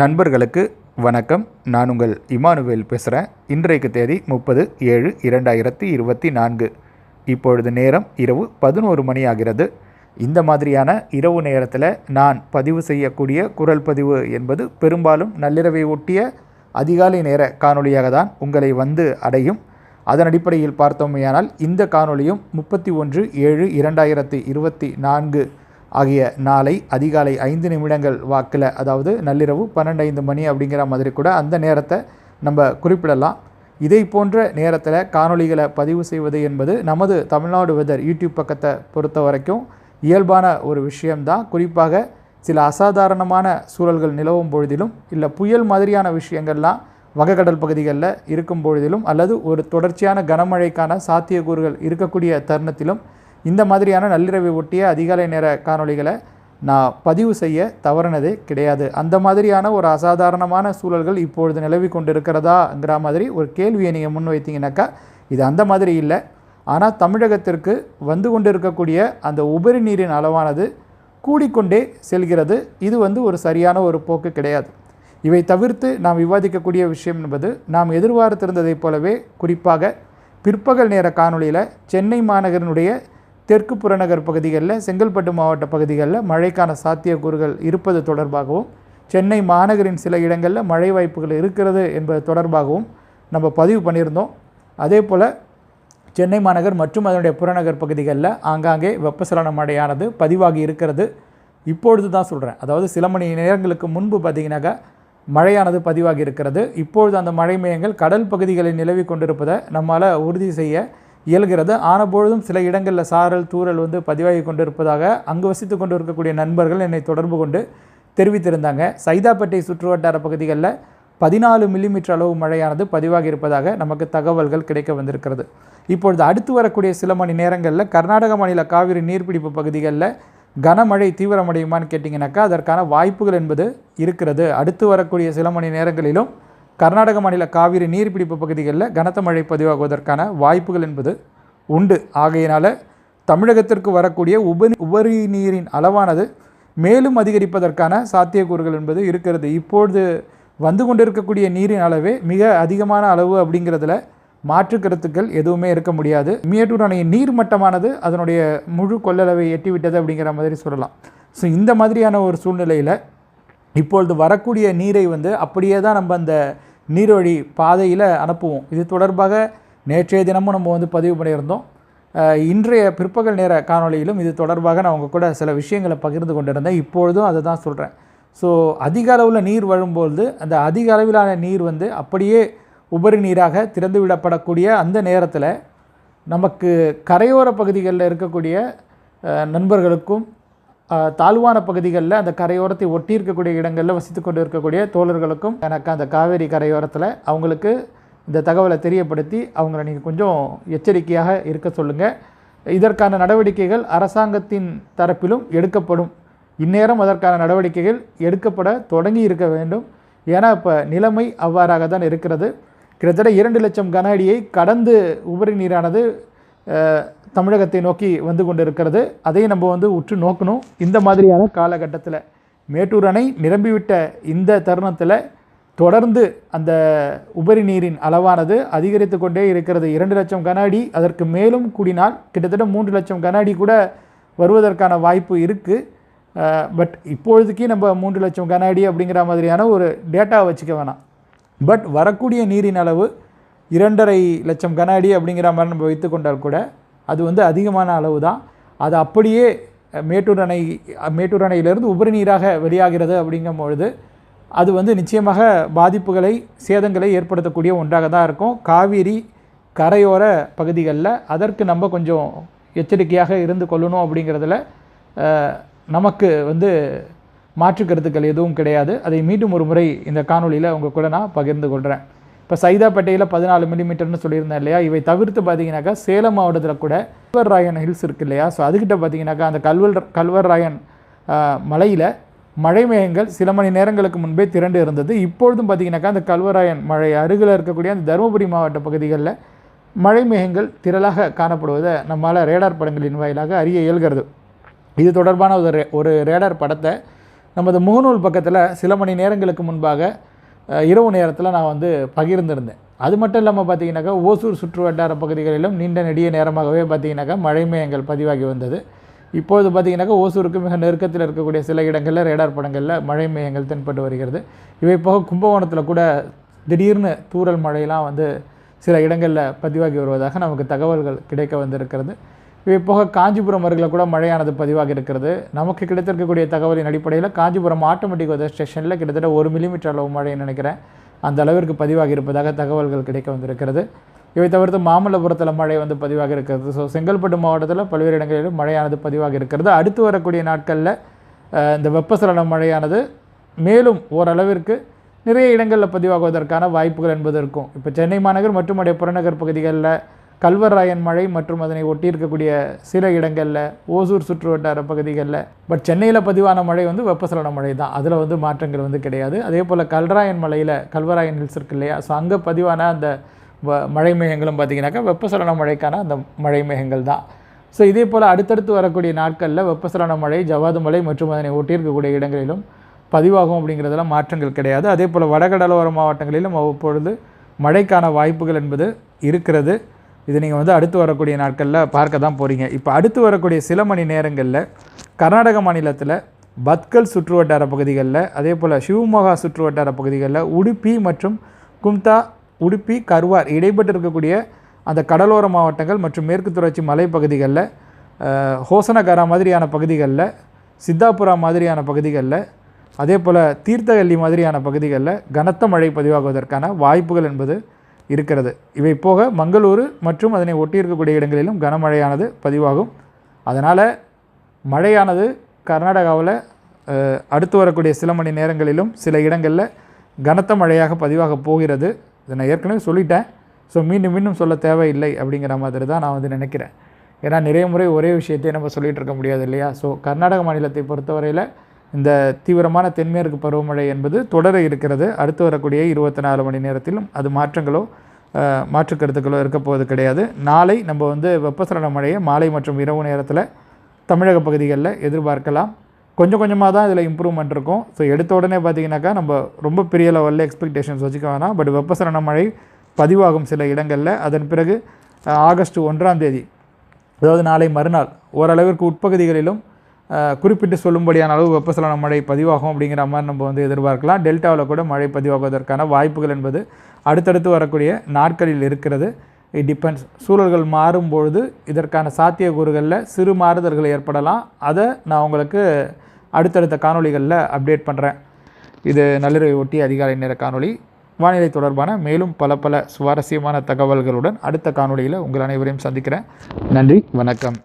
நண்பர்களுக்கு வணக்கம். நான் உங்கள் இமானுவேல் பேசுகிறேன் இன்றைக்கு தேதி முப்பது ஏழு இரண்டாயிரத்தி இருபத்தி நான்கு. இப்பொழுது நேரம் இரவு பதினோரு மணி ஆகிறது. இந்த மாதிரியான இரவு நேரத்தில் நான் பதிவு செய்யக்கூடிய குரல் பதிவு என்பது பெரும்பாலும் நள்ளிரவை ஒட்டிய அதிகாலை நேர காணொளியாக தான் உங்களை வந்து அடையும். அதன் அடிப்படையில் பார்த்தோமேயானால் இந்த காணொளியும் முப்பத்தி ஒன்று ஏழு இரண்டாயிரத்தி இருபத்தி நான்கு ஆகிய நாளை அதிகாலை ஐந்து நிமிடங்கள் வாக்கில் அதாவது நள்ளிரவு பன்னெண்டு ஐந்து மணி அப்படிங்கிற மாதிரி கூட அந்த நேரத்தை நம்ம குறிப்பிடலாம். இதை போன்ற நேரத்தில் காணொளிகளை பதிவு செய்வது என்பது நமது தமிழ்நாடு வெதர் யூடியூப் பக்கத்தை பொறுத்த வரைக்கும் இயல்பான ஒரு விஷயம்தான். குறிப்பாக சில அசாதாரணமான சூழல்கள் நிலவும் பொழுதிலும் இல்லை புயல் மாதிரியான விஷயங்கள்லாம் வங்கக்கடல் பகுதிகளில் இருக்கும் பொழுதிலும் அல்லது ஒரு தொடர்ச்சியான கனமழைக்கான சாத்தியக்கூறுகள் இருக்கக்கூடிய தருணத்திலும் இந்த மாதிரியான நள்ளிரவை ஒட்டிய அதிகாலை நேர காணொளிகளை நான் பதிவு செய்ய தவறினதே கிடையாது. அந்த மாதிரியான ஒரு அசாதாரணமான சூழல்கள் இப்பொழுது நிலவி கொண்டு இருக்கிறதாங்கிற மாதிரி ஒரு கேள்வியை நீங்கள் முன்வைத்தீங்கன்னாக்கா இது அந்த மாதிரி இல்லை. ஆனால் தமிழகத்திற்கு வந்து கொண்டு இருக்கக்கூடிய அந்த உபரி நீரின் அளவானது கூடிக்கொண்டே செல்கிறது. இது வந்து ஒரு சரியான ஒரு போக்கு கிடையாது. இவை தவிர்த்து நாம் விவாதிக்கக்கூடிய விஷயம் என்பது நாம் எதிர்பார்த்திருந்ததைப் போலவே குறிப்பாக பிற்பகல் நேர காணொளியில் சென்னை மாநகரினுடைய தெற்கு புறநகர் பகுதிகளில் செங்கல்பட்டு மாவட்ட பகுதிகளில் மழைக்கான சாத்தியக்கூறுகள் இருப்பது தொடர்பாகவும் சென்னை மாநகரின் சில இடங்களில் மழை வாய்ப்புகள் இருக்கிறது என்பது தொடர்பாகவும் நம்ம பதிவு பண்ணியிருந்தோம். அதே போல் சென்னை மாநகர் மற்றும் அதனுடைய புறநகர் பகுதிகளில் ஆங்காங்கே வெப்பசலன மழையானது பதிவாகி இருக்கிறது. இப்பொழுது தான் சொல்கிறேன் அதாவது சில மணி நேரங்களுக்கு முன்பு பார்த்தீங்கன்னாக்கா மழையானது பதிவாகி இருக்கிறது. இப்பொழுது அந்த மழை மையங்கள் கடல் பகுதிகளில் நிலவி கொண்டிருப்பதை நம்மால் உறுதி செய்ய இயல்கிறது. ஆனபொழுதும் சில இடங்களில் சாரல் தூரல் வந்து பதிவாகி கொண்டிருப்பதாக அங்கு வசித்து கொண்டு இருக்கக்கூடிய நண்பர்கள் என்னை தொடர்பு கொண்டு தெரிவித்திருந்தாங்க. சைதாப்பேட்டை சுற்றுவட்டார பகுதிகளில் பதினாலு மில்லிமீட்டர் அளவு மழையானது பதிவாகி இருப்பதாக நமக்கு தகவல்கள் கிடைக்க வந்திருக்கிறது. இப்பொழுது அடுத்து வரக்கூடிய சில மணி நேரங்களில் கர்நாடக மாநில காவிரி நீர்பிடிப்பு பகுதிகளில் கனமழை தீவிரமடையுமான்னு கேட்டிங்கனாக்கா அதற்கான வாய்ப்புகள் என்பது இருக்கிறது. அடுத்து வரக்கூடிய சில மணி நேரங்களிலும் கர்நாடக மாநில காவிரி நீர்பிடிப்பு பகுதிகளில் கனத்த மழை பதிவாகுவதற்கான வாய்ப்புகள் என்பது உண்டு. ஆகையினால் தமிழகத்திற்கு வரக்கூடிய உபரி உபரி நீரின் அளவானது மேலும் அதிகரிப்பதற்கான சாத்தியக்கூறுகள் என்பது இருக்கிறது. இப்பொழுது வந்து கொண்டிருக்கக்கூடிய நீரின் அளவே மிக அதிகமான அளவு அப்படிங்கிறதுல மாற்று கருத்துக்கள் எதுவுமே இருக்க முடியாது. மேட்டூர் அணையின் நீர் மட்டமானது அதனுடைய முழு கொள்ளளவை எட்டிவிட்டது அப்படிங்கிற மாதிரி சொல்லலாம். ஸோ இந்த மாதிரியான ஒரு சூழ்நிலையில் இப்பொழுது வரக்கூடிய நீரை வந்து அப்படியே தான் நம்ம அந்த நீர்வழி பாதையில் அனுப்புவோம். இது தொடர்பாக நேற்றைய தினமும் நம்ம வந்து பதிவு பண்ணியிருந்தோம். இன்றைய பிற்பகல் நேர காணொளியிலும் இது தொடர்பாக நான் உங்கள் கூட சில விஷயங்களை பகிர்ந்து கொண்டிருந்தேன். இப்பொழுதும் அதை தான் சொல்கிறேன் ஸோ அதிக அளவில் நீர் வழும்பொழுது அந்த அதிக அளவிலான நீர் வந்து அப்படியே உபரி நீராக திறந்து விடப்படக்கூடிய அந்த நேரத்தில் நமக்கு கரையோர பகுதிகளில் இருக்கக்கூடிய நண்பர்களுக்கும் தாழ்வான பகுதிகளில் அந்த கரையோரத்தை ஒட்டி இருக்கக்கூடிய இடங்களில் வசித்து கொண்டு இருக்கக்கூடிய தோழர்களுக்கும் எனக்கு அந்த காவேரி கரையோரத்தில் அவங்களுக்கு இந்த தகவலை தெரியப்படுத்தி அவங்கள நீங்கள் கொஞ்சம் எச்சரிக்கையாக இருக்க சொல்லுங்கள் இதற்கான நடவடிக்கைகள் அரசாங்கத்தின் தரப்பிலும் எடுக்கப்படும். இந்நேரம் அதற்கான நடவடிக்கைகள் எடுக்கப்பட தொடங்கி இருக்க வேண்டும். ஏன்னா இப்போ நிலைமை அவ்வாறாக தான் இருக்கிறது. கிட்டத்தட்ட இரண்டு லட்சம் கன அடியை கடந்து உபரி நீரானது தமிழகத்தை நோக்கி வந்து கொண்டு இருக்கிறது அதையும் நம்ம வந்து உற்று நோக்கணும். இந்த மாதிரியான காலகட்டத்தில் மேட்டூர் அணை நிரம்பிவிட்ட இந்த தருணத்தில் தொடர்ந்து அந்த உபரி நீரின் அளவானது அதிகரித்து கொண்டே இருக்கிறது. இரண்டு லட்சம் கன அடி அதற்கு மேலும் கூடினால் கிட்டத்தட்ட மூன்று லட்சம் கன அடி கூட வருவதற்கான வாய்ப்பு இருக்குது பட் இப்பொழுதுக்கே நம்ம மூன்று லட்சம் கன அடி அப்படிங்கிற மாதிரியான ஒரு டேட்டா வச்சுக்க வேணாம். பட் வரக்கூடிய நீரின் அளவு இரண்டரை லட்சம் கன அடி அப்படிங்கிற மாதிரி நம்ம வைத்துக்கொண்டால் கூட அது வந்து அதிகமான அளவு தான் அது அப்படியே மேட்டூர் அணை மேட்டூர் அணையிலிருந்து உபரி நீராக வெளியாகிறது அப்படிங்கும் பொழுது அது வந்து நிச்சயமாக பாதிப்புகளை சேதங்களை ஏற்படுத்தக்கூடிய ஒன்றாக தான் இருக்கும். காவிரி கரையோர பகுதிகளில் அதற்கு நம்ம கொஞ்சம் எச்சரிக்கையாக இருந்து கொள்ளணும் அப்படிங்கிறதுல நமக்கு வந்து மாற்று கருத்துக்கள் எதுவும் கிடையாது. அதை மீண்டும் ஒரு முறை இந்த காணொளியில் உங்கள் கூட நான் பகிர்ந்து கொள்கிறேன் இப்போ சைதாப்பேட்டையில் பதினாலு மில்லிமீட்டர்னு சொல்லியிருந்தேன் இல்லையா? இவை தவிர்த்து பார்த்தீங்கன்னாக்கா சேலம் மாவட்டத்தில் கூட கல்வர் ராயன் ஹில்ஸ் இருக்கு இல்லையா? ஸோ அதுக்கிட்ட பார்த்தீங்கன்னாக்கா அந்த கல்வர் கல்வர் ராயன் மலையில் மழை மேகங்கள் சில மணி நேரங்களுக்கு முன்பே திரண்டு இருந்தது. இப்பொழுதும் பார்த்தீங்கன்னாக்கா அந்த கல்வராயன் மழை அருகில் இருக்கக்கூடிய அந்த தருமபுரி மாவட்ட பகுதிகளில் மழை மேகங்கள் திரளாக காணப்படுவதை நம்மால் ரேடார் படங்களின் வாயிலாக அறிய இயல்கிறது. இது தொடர்பான ஒரு ரே- ஒரு ரேடார் படத்தை நமது முகநூல் பக்கத்தில் சில மணி நேரங்களுக்கு முன்பாக இரவு நேரத்தில் நான் வந்து பகிர்ந்திருந்தேன். அது மட்டும் இல்லாமல் பார்த்தீங்கன்னாக்கா ஓசூர் சுற்று வட்டார பகுதிகளிலும் நீண்ட நெடிய நேரமாகவே பார்த்தீங்கன்னாக்கா மழை மேயங்கள் பதிவாகி வந்தது. இப்போது பார்த்தீங்கன்னாக்கா ஓசூருக்கு மிக நெருக்கத்தில் இருக்கக்கூடிய சில இடங்களில் ரேடார் படங்களில் மழை மேயங்கள் தென்பட்டு வருகிறது. இவை போக கும்பகோணத்தில் கூட திடீர்னு தூறல் மழையெல்லாம் வந்து சில இடங்களில் பதிவாகி வருவதாக நமக்கு தகவல்கள் கிடைக்க வந்திருக்கிறது. இவை போக காஞ்சிபுரம் அருகில் கூட மழையானது பதிவாக இருக்கிறது. நமக்கு கிடைத்திருக்கக்கூடிய தகவலின் அடிப்படையில் காஞ்சிபுரம் ஆட்டோமேட்டிக் வெதர் ஸ்டேஷனில் கிட்டத்தட்ட ஒரு மில்லிமீட்டர் அளவு மழைன்னு நினைக்கிறேன். அந்த அளவிற்கு பதிவாக இருப்பதாக தகவல்கள் கிடைக்க வந்திருக்கிறது. இவை தவிர்த்து மாமல்லபுரத்தில் மழை வந்து பதிவாக இருக்கிறது. ஸோ செங்கல்பட்டு மாவட்டத்தில் பல்வேறு இடங்களிலும் மழையானது பதிவாக இருக்கிறது. அடுத்து வரக்கூடிய நாட்களில் இந்த வெப்பசலன மழையானது மேலும் ஓரளவிற்கு நிறைய இடங்களில் பதிவாகுவதற்கான வாய்ப்புகள் என்பது இருக்கும். இப்போ சென்னை மாநகர் மற்றும் அடைய புறநகர் பகுதிகளில் கல்வராயன் மழை மற்றும் அதனை ஒட்டி இருக்கக்கூடிய சில இடங்களில் ஓசூர் சுற்று வட்டார பகுதிகளில். பட் சென்னையில் பதிவான மழை வந்து வெப்பசலன மழை தான். அதில் வந்து மாற்றங்கள் வந்து கிடையாது. அதே போல் கல்ராயன் மலையில் கல்வராயன் ஹில்ஸ் இருக்கு இல்லையா? ஸோ அங்கே பதிவான அந்த வ- மழை மேகங்களும் பார்த்தீங்கன்னாக்கா வெப்பசலன மழைக்கான அந்த மழை மேகங்கள் தான். ஸோ இதே போல் அடுத்தடுத்து வரக்கூடிய நாட்களில் வெப்பசலன மழை ஜவாது மலை மற்றும் அதனை ஒட்டியிருக்கக்கூடிய இடங்களிலும் பதிவாகும் அப்படிங்கிறதெல்லாம் மாற்றங்கள் கிடையாது. அதே போல் வடகடலோர மாவட்டங்களிலும் அவ்வப்பொழுது மழைக்கான வாய்ப்புகள் என்பது இருக்கிறது. இது நீங்கள் வந்து அடுத்து வரக்கூடிய நாட்களில் பார்க்க தான் போகிறீங்க இப்போ அடுத்து வரக்கூடிய சில மணி நேரங்களில் கர்நாடக மாநிலத்தில் பத்கல் சுற்றுவட்டார பகுதிகளில் அதே போல் சிவமோகா சுற்றுவட்டார பகுதிகளில் உடுப்பி மற்றும் கும்தா உடுப்பி கர்வார் இடைப்பட்டு இருக்கக்கூடிய அந்த கடலோர மாவட்டங்கள் மற்றும் மேற்கு தொடர்ச்சி மலைப்பகுதிகளில் அஹ், ஹோசனகரா மாதிரியான பகுதிகளில் சித்தாபுரா மாதிரியான பகுதிகளில் அதே போல் தீர்த்தகல்லி மாதிரியான பகுதிகளில் கனத்த மழை பதிவாகுவதற்கான வாய்ப்புகள் என்பது இருக்கிறது. இவை போக மங்களூரு மற்றும் அதனை ஒட்டி இருக்கக்கூடிய இடங்களிலும் கனமழையானது பதிவாகும். அதனால் மழையானது கர்நாடகாவில் அடுத்து வரக்கூடிய சில மணி நேரங்களிலும் சில இடங்களில் கனத்த மழையாக பதிவாக போகிறது. இதை நான் ஏற்கனவே சொல்லிட்டேன். ஸோ மீண்டும் மீண்டும் சொல்ல தேவையில்லை அப்படிங்கிற மாதிரி தான் நான் வந்து நினைக்கிறேன். ஏன்னா நிறைய முறை ஒரே விஷயத்தையே நம்ம சொல்லிகிட்டு இருக்க முடியாது இல்லையா? ஸோ கர்நாடக மாநிலத்தை பொறுத்தவரையில் இந்த தீவிரமான தென்மேற்கு பருவமழை என்பது தொடர இருக்கிறது. அடுத்து வரக்கூடிய இருபத்தி நாலு மணி நேரத்திலும் அது மாற்றங்களோ மாற்று கருத்துக்களோ இருக்க போவது கிடையாது. நாளை நம்ம வந்து வெப்பசலன மழையை மாலை மற்றும் இரவு நேரத்தில் தமிழக பகுதிகளில் எதிர்பார்க்கலாம். கொஞ்சம் கொஞ்சமாக தான் இதில் இம்ப்ரூவ்மெண்ட் இருக்கும். ஸோ எடுத்த உடனே பார்த்தீங்கன்னாக்கா நம்ம ரொம்ப பெரிய லெவலில் எக்ஸ்பெக்டேஷன்ஸ் வச்சுக்க வேணாம். பட் வெப்பசலன மழை பதிவாகும் சில இடங்களில். அதன் பிறகு ஆகஸ்ட் ஒன்றாம் தேதி அதாவது நாளை மறுநாள் ஓரளவிற்கு உட்பகுதிகளிலும் குறிப்பிட்டு சொல்லும்படியான அளவு வெப்பசலன மழை பதிவாகும் அப்படிங்கிற மாதிரி நம்ம வந்து எதிர்பார்க்கலாம். டெல்டாவில் கூட மழை பதிவாகுவதற்கான வாய்ப்புகள் என்பது அடுத்தடுத்து வரக்கூடிய நாட்களில் இருக்கிறது. இட் டிபெண்ட்ஸ் சூழல்கள் மாறும்பொழுது இதற்கான சாத்தியக்கூறுகளில் சிறு மாறுதல்கள் ஏற்படலாம். அதை நான் உங்களுக்கு அடுத்தடுத்த காணொளிகளில் அப்டேட் பண்ணுறேன் இது நள்ளிரவை ஒட்டி அதிகாலை நேர காணொளி. வானிலை தொடர்பான மேலும் பல பல சுவாரஸ்யமான தகவல்களுடன் அடுத்த காணொலியில் உங்கள் அனைவரையும் சந்திக்கிறேன். நன்றி வணக்கம்.